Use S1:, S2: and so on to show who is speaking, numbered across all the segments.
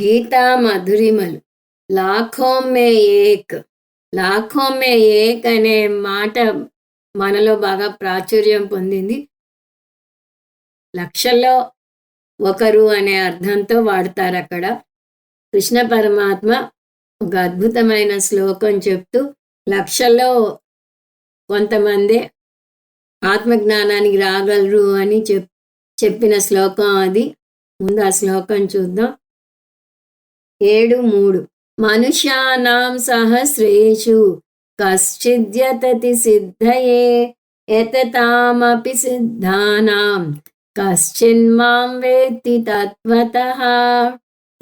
S1: గీతా మధురిమలు. లాఖోమే ఏక్. లాఖోమే ఏక్ అనే మాట మనలో బాగా ప్రాచుర్యం పొందింది. లక్షల్లో ఒకరు అనే అర్థంతో వాడతారు అక్కడ. కృష్ణ పరమాత్మ ఒక అద్భుతమైన శ్లోకం చెప్తూ లక్షల్లో కొంతమంది ఆత్మజ్ఞానానికి రాగలరు అని చెప్ చెప్పిన శ్లోకం అది. ముందు ఆ శ్లోకం చూద్దాం. ఏడు మూడు. మనుష్యానాం సహస్రేషు కశ్చిద్యతతి సిద్ధయే ఎతతామపి సిద్ధానాం కశ్చిన్మాం వేత్తి తత్వత.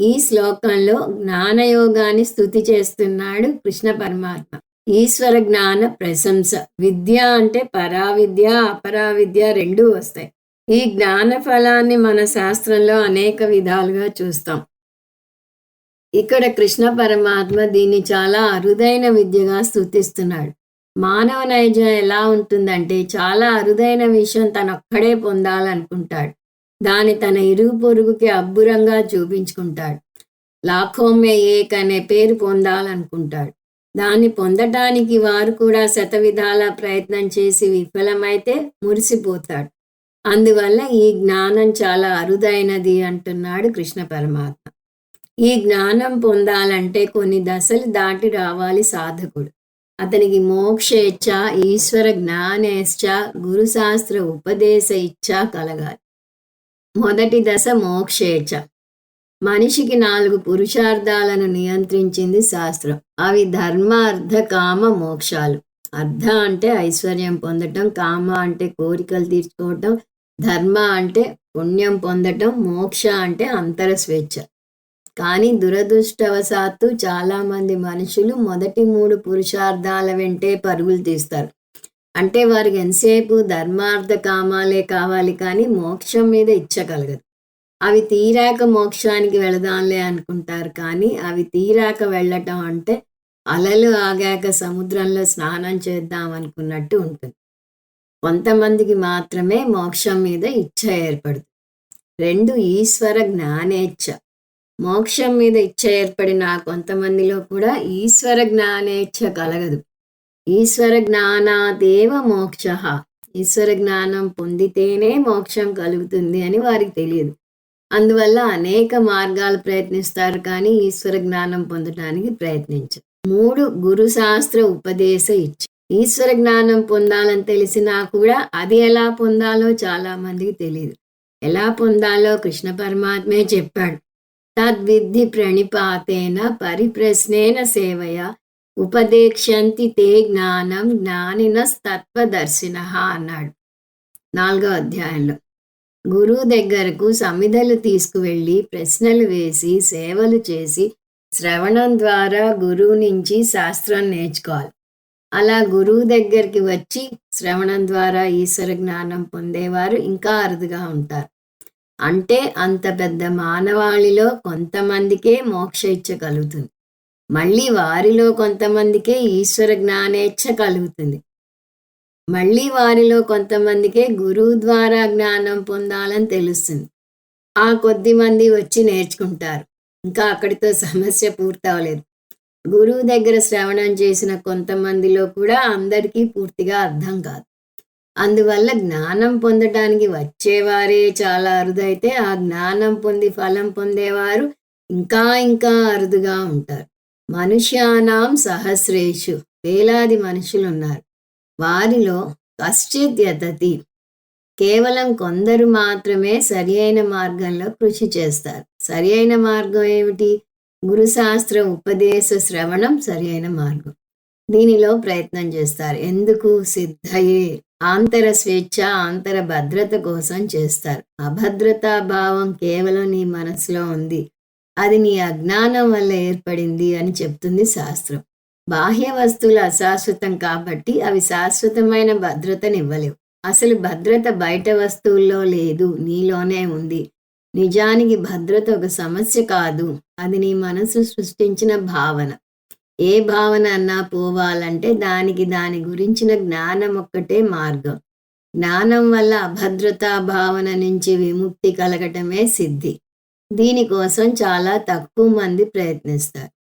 S1: ఈ శ్లోకంలో జ్ఞానయోగాన్ని స్థుతి చేస్తున్నాడు కృష్ణ పరమాత్మ. ఈశ్వర జ్ఞాన ప్రశంస. విద్య అంటే పరావిద్య అపరావిద్య రెండూ వస్తాయి. ఈ జ్ఞాన ఫలాన్ని మన శాస్త్రంలో అనేక విధాలుగా చూస్తాం. ఇక్కడ కృష్ణ పరమాత్మ దీన్ని చాలా అరుదైన విద్యగా స్థుతిస్తున్నాడు మానవ నైజం ఎలా ఉంటుందంటే చాలా అరుదైన విషయం తనొక్కడే పొందాలనుకుంటాడు. దాన్ని తన ఇరుగు పొరుగుకి అబ్బురంగా చూపించుకుంటాడు. లాఖోమే ఏక్ అనే పేరు పొందాలనుకుంటాడు. దాన్ని పొందటానికి వారు కూడా శతవిధాల ప్రయత్నం చేసి విఫలమైతే మురిసిపోతాడు. అందువల్ల ఈ జ్ఞానం చాలా అరుదైనది అంటున్నాడు కృష్ణ పరమాత్మ. ఈ జ్ఞానం పొందాలంటే కొన్ని దశలు దాటి రావాలి సాధకుడు. అతనికి మోక్ష ఇచ్చ ఈశ్వర జ్ఞానేశ్చ గురుశాస్త్ర ఉపదేశ ఇచ్చ కలగాలి. మొదటి దశ మోక్షేచ్ఛ. మనిషికి నాలుగు పురుషార్థాలను నియంత్రించింది శాస్త్రం. అవి ధర్మ అర్థ కామ మోక్షాలు. అర్థ అంటే ఐశ్వర్యం పొందటం కామ అంటే కోరికలు తీర్చుకోవటం ధర్మ అంటే పుణ్యం పొందటం మోక్ష అంటే అంతర స్వేచ్ఛ. కానీ దురదృష్టవశాత్తు చాలామంది మనుషులు మొదటి మూడు పురుషార్థాల వెంటే పరుగులు తీస్తారు. అంటే వారికి ఎంతసేపు ధర్మార్థ కామాలే కావాలి కానీ మోక్షం మీద ఇచ్చగలగదు అవి తీరాక మోక్షానికి వెళదాంలే అనుకుంటారు కానీ అవి తీరాక వెళ్ళటం అంటే అలలు ఆగాక సముద్రంలో స్నానం చేద్దాం అనుకున్నట్టు ఉంటుంది. కొంతమందికి మాత్రమే మోక్షం మీద ఇచ్చ ఏర్పడుతుంది. రెండు ఈశ్వర జ్ఞానేచ్ఛ. మోక్షం మీద ఇచ్చ ఏర్పడిన కొంతమందిలో కూడా ఈశ్వర జ్ఞానేచ్ఛ కలగదు. ఈశ్వర జ్ఞానాదేవ మోక్ష. ఈశ్వర జ్ఞానం పొందితేనే మోక్షం కలుగుతుంది అని వారికి తెలియదు. అందువల్ల అనేక మార్గాలు ప్రయత్నిస్తారు కానీ ఈశ్వర జ్ఞానం పొందటానికి ప్రయత్నించరు. మూడు గురు శాస్త్ర ఉపదేశ ఇచ్చ. ఈశ్వర జ్ఞానం పొందాలని తెలిసినా కూడా అది ఎలా పొందాలో చాలా మందికి తెలియదు. ఎలా పొందాలో కృష్ణ పరమాత్మే చెప్పాడు. తద్విద్ధి ప్రణిపాతేన పరిప్రశ్నేన సేవయ. ఉపదేక్షంతి తే జ్ఞానం జ్ఞానినస్తత్వదర్శిన అన్నాడు. నాలుగో అధ్యాయంలో. గురువు దగ్గరకు సమిధలు తీసుకువెళ్ళి ప్రశ్నలు వేసి సేవలు చేసి శ్రవణం ద్వారా గురువు నుంచి శాస్త్రం నేర్చుకోవాలి. అలా గురువు దగ్గరికి వచ్చి శ్రవణం ద్వారా ఈశ్వర జ్ఞానం పొందేవారు ఇంకా అరుదుగా ఉంటారు. అంటే అంత పెద్ద మానవాళిలో కొంతమందికే మోక్ష ఇచ్చ కలుగుతుంది. మళ్ళీ వారిలో కొంతమందికే ఈశ్వర జ్ఞానేచ్ఛ కలుగుతుంది. మళ్ళీ వారిలో కొంతమందికే గురువు ద్వారా జ్ఞానం పొందాలని తెలుస్తుంది. ఆ కొద్ది మంది వచ్చి నేర్చుకుంటారు. ఇంకా అక్కడితో సమస్య పూర్తవలేదు. గురువు దగ్గర శ్రవణం చేసిన కొంతమందిలో కూడా అందరికీ పూర్తిగా అర్థం కాదు. అందువల్ల జ్ఞానం పొందడానికి వచ్చేవారే చాలా అరుదైతే ఆ జ్ఞానం పొంది ఫలం పొందేవారు ఇంకా ఇంకా అరుదుగా ఉంటారు. మనుష్యానాం సహస్రేషు వేలాది మనుషులు ఉన్నారు వారిలో కశ్చిద్యతతి. కేవలం కొందరు మాత్రమే సరి అయిన మార్గంలో కృషి చేస్తారు. సరి అయిన మార్గం ఏమిటి? గురుశాస్త్ర ఉపదేశ శ్రవణం సరి అయిన మార్గం. దీనిలో ప్రయత్నం చేస్తారు. ఎందుకు? సిద్ధయే. ఆంతర స్వేచ్ఛ ఆంతర భద్రత కోసం చేస్తారు. అభద్రతా భావం కేవలం నీ మనసులో ఉంది. అది నీ అజ్ఞానం వల్ల ఏర్పడింది అని చెప్తుంది శాస్త్రం. బాహ్య వస్తువులు అశాశ్వతం కాబట్టి అవి శాశ్వతమైన భద్రతనివ్వలేవు అసలు భద్రత బయట వస్తువుల్లో లేదు నీలోనే ఉంది. నిజానికి భద్రత ఒక సమస్య కాదు. అది నీ మనసు సృష్టించిన భావన. ఏ భావన అన్నా పోవాలంటే దానికి దాని గురించిన జ్ఞానం ఒక్కటే మార్గం. జ్ఞానం వల్ల అభద్రతా భావన నుంచి విముక్తి కలగటమే సిద్ధి. దీనికోసం చాలా తక్కువ మంది ప్రయత్నిస్తారు.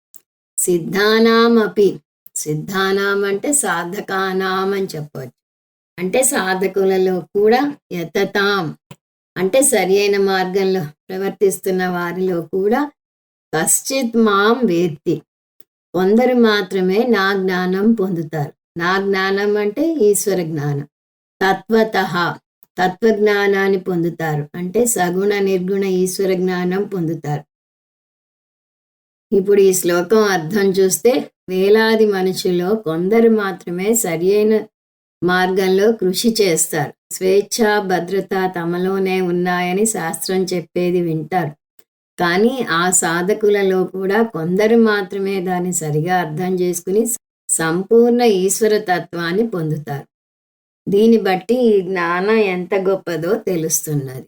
S1: సిద్ధానామపి సిద్ధానాం అంటే సాధకానాం అని చెప్పవచ్చు అంటే సాధకులలో కూడా యతతాం అంటే సరి అయిన మార్గంలో ప్రవర్తిస్తున్న వారిలో కూడా కశ్చిత్ మాం వేత్తి. కొందరు మాత్రమే నా జ్ఞానం పొందుతారు. నా జ్ఞానం అంటే ఈశ్వర జ్ఞానం. తత్వత తత్వజ్ఞానాన్ని పొందుతారు. అంటే సగుణ నిర్గుణ ఈశ్వర జ్ఞానం పొందుతారు. ఇప్పుడు ఈ శ్లోకం అర్థం చూస్తే వేలాది మనుషుల్లో కొందరు మాత్రమే సరి అయిన మార్గంలో కృషి చేస్తారు. స్వేచ్ఛ భద్రత తమలోనే ఉన్నాయని శాస్త్రం చెప్పేది వింటారు. కానీ ఆ సాధకులలో కూడా కొందరు మాత్రమే దాన్ని సరిగా అర్థం చేసుకుని సంపూర్ణ ఈశ్వర తత్వాన్ని పొందుతారు. దీన్ని బట్టి ఈ జ్ఞానం ఎంత గొప్పదో తెలుస్తున్నది.